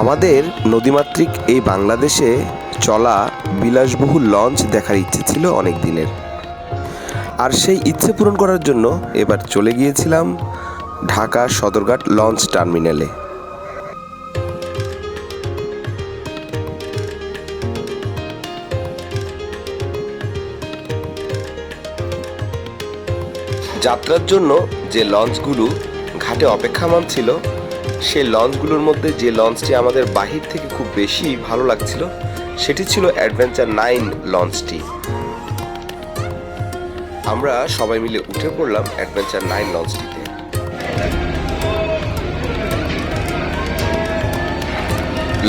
আমাদের নদীমাতৃক এই বাংলাদেশে চলা বিলাসবহুল লঞ্চ দেখার ইচ্ছে ছিল অনেক দিনের আর সেই ইচ্ছে পূরণ করার জন্য এবার চলে গিয়েছিলাম ঢাকা সদরঘাট লঞ্চ টার্মিনালে। যাত্রার জন্য যে লঞ্চগুলো ঘাটে অপেক্ষামান ছিল সেই লঞ্চগুলোর মধ্যে যে লঞ্চটি আমাদের বাহির থেকে খুব বেশি ভালো লাগছিল, সেটি ছিল অ্যাডভেঞ্চার নাইন লঞ্চটি। আমরা সবাই মিলে উঠে পড়লাম অ্যাডভেঞ্চার নাইন লঞ্চটিতে।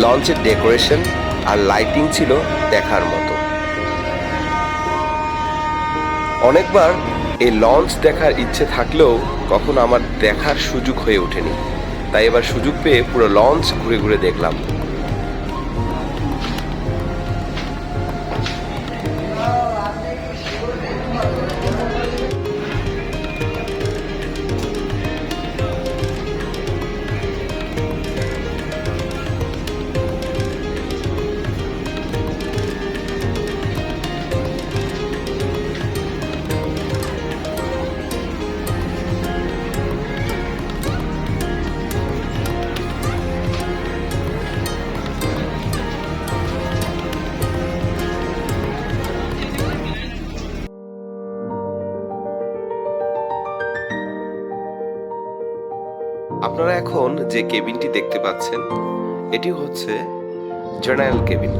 লঞ্চের ডেকোরেশন আর লাইটিং ছিল দেখার মতো। অনেকবার এই লঞ্চ দেখার ইচ্ছে থাকলেও কখনো আমার দেখার সুযোগ হয়ে ওঠেনি। তাই এবার সুযোগ পেয়ে পুরো লঞ্চ ঘুরে ঘুরে দেখলাম। আপনারা এখন যে কেবিনটি দেখতে পাচ্ছেন, এটি হচ্ছে জেনারেল কেবিন।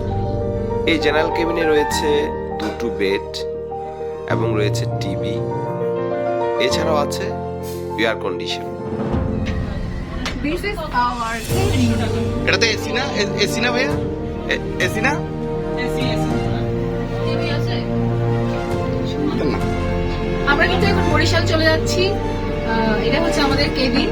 এই জেনারেল কেবিনে রয়েছে দুটো বেড এবং রয়েছে টিভি এছাড়াও আছে এয়ার কন্ডিশন। এটাতে এসি না? এসি না ভাইয়া? এসি না? আমরা কিন্তু এখন বরিশাল চলে যাচ্ছি। এটা হচ্ছে আমাদের কেবিন।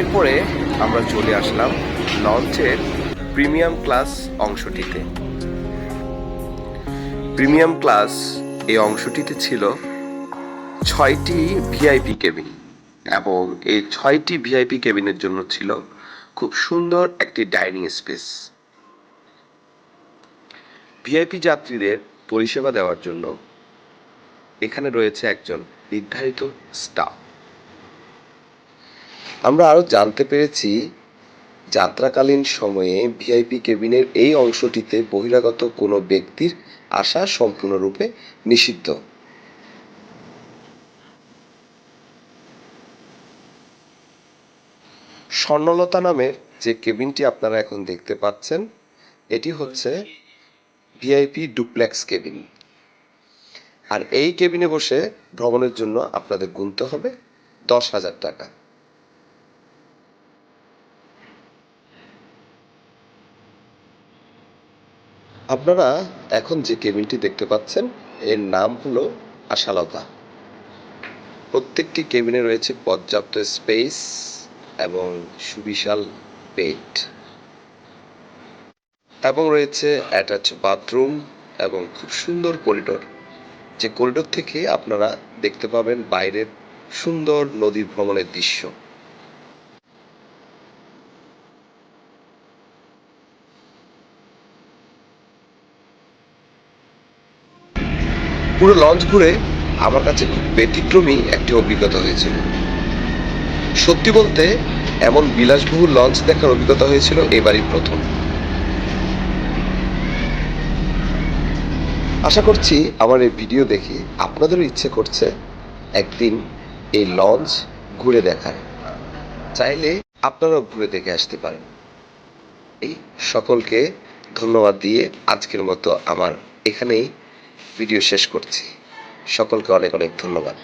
এরপরে আমরা চলে আসলাম লঞ্চের প্রিমিয়াম ক্লাস অংশটিতে। প্রিমিয়াম ক্লাস এই অংশটিতে ছিল ছয়টি ভিআইপি কেবিন এবং এই ছয়টি ভিআইপি কেবিনের জন্য ছিল খুব সুন্দর একটি ডাইনিং স্পেস। ভিআইপি যাত্রীদের পরিষেবা দেওয়ার জন্য এখানে রয়েছে একজন নির্ধারিত স্টাফ। আমরা আরও জানতে পেরেছি, যাত্রাকালীন সময়ে ভিআইপি কেবিনের এই অংশটিতে বহিরাগত কোনো ব্যক্তির আসা সম্পূর্ণরূপে নিষিদ্ধ। স্বর্ণলতা নামের যে কেবিনটি আপনারা এখন দেখতে পাচ্ছেন, এটি হচ্ছে ভিআইপি ডুপ্লেক্স কেবিন। আর এই কেবিনে বসে ভ্রমণের জন্য আপনাদের গুনতে হবে দশ হাজার টাকা। আপনারা এখন যে কেবিনটি দেখতে পাচ্ছেন, এর নাম হলো আশালতা। প্রত্যেকটি কেবিনে রয়েছে পর্যাপ্ত স্পেস এবং সুবিশাল বেড এবং রয়েছে অ্যাটাচ বাথরুম এবং খুব সুন্দর করিডোর। যে করিডোর থেকে আপনারা দেখতে পাবেন বাইরের সুন্দর নদী ভ্রমণের দৃশ্য। পুরো লঞ্চ ঘুরে আমার কাছে খুব ব্যতিক্রমী একটি অভিজ্ঞতা হয়েছিল। সত্যি বলতে, এমন বিলাসবহুল লঞ্চ দেখার অভিজ্ঞতা হয়েছিল এবারই প্রথম। আশা করছি আমার এই ভিডিও দেখে আপনাদেরও ইচ্ছে করছে একদিন এই লঞ্চ ঘুরে দেখার। চাইলে আপনারাও ঘুরে দেখে আসতে পারেন। এই সকলকে ধন্যবাদ দিয়ে আজকের মতো আমার এখানেই ভিডিও শেষ করছি। সকলকে অনেক অনেক ধন্যবাদ।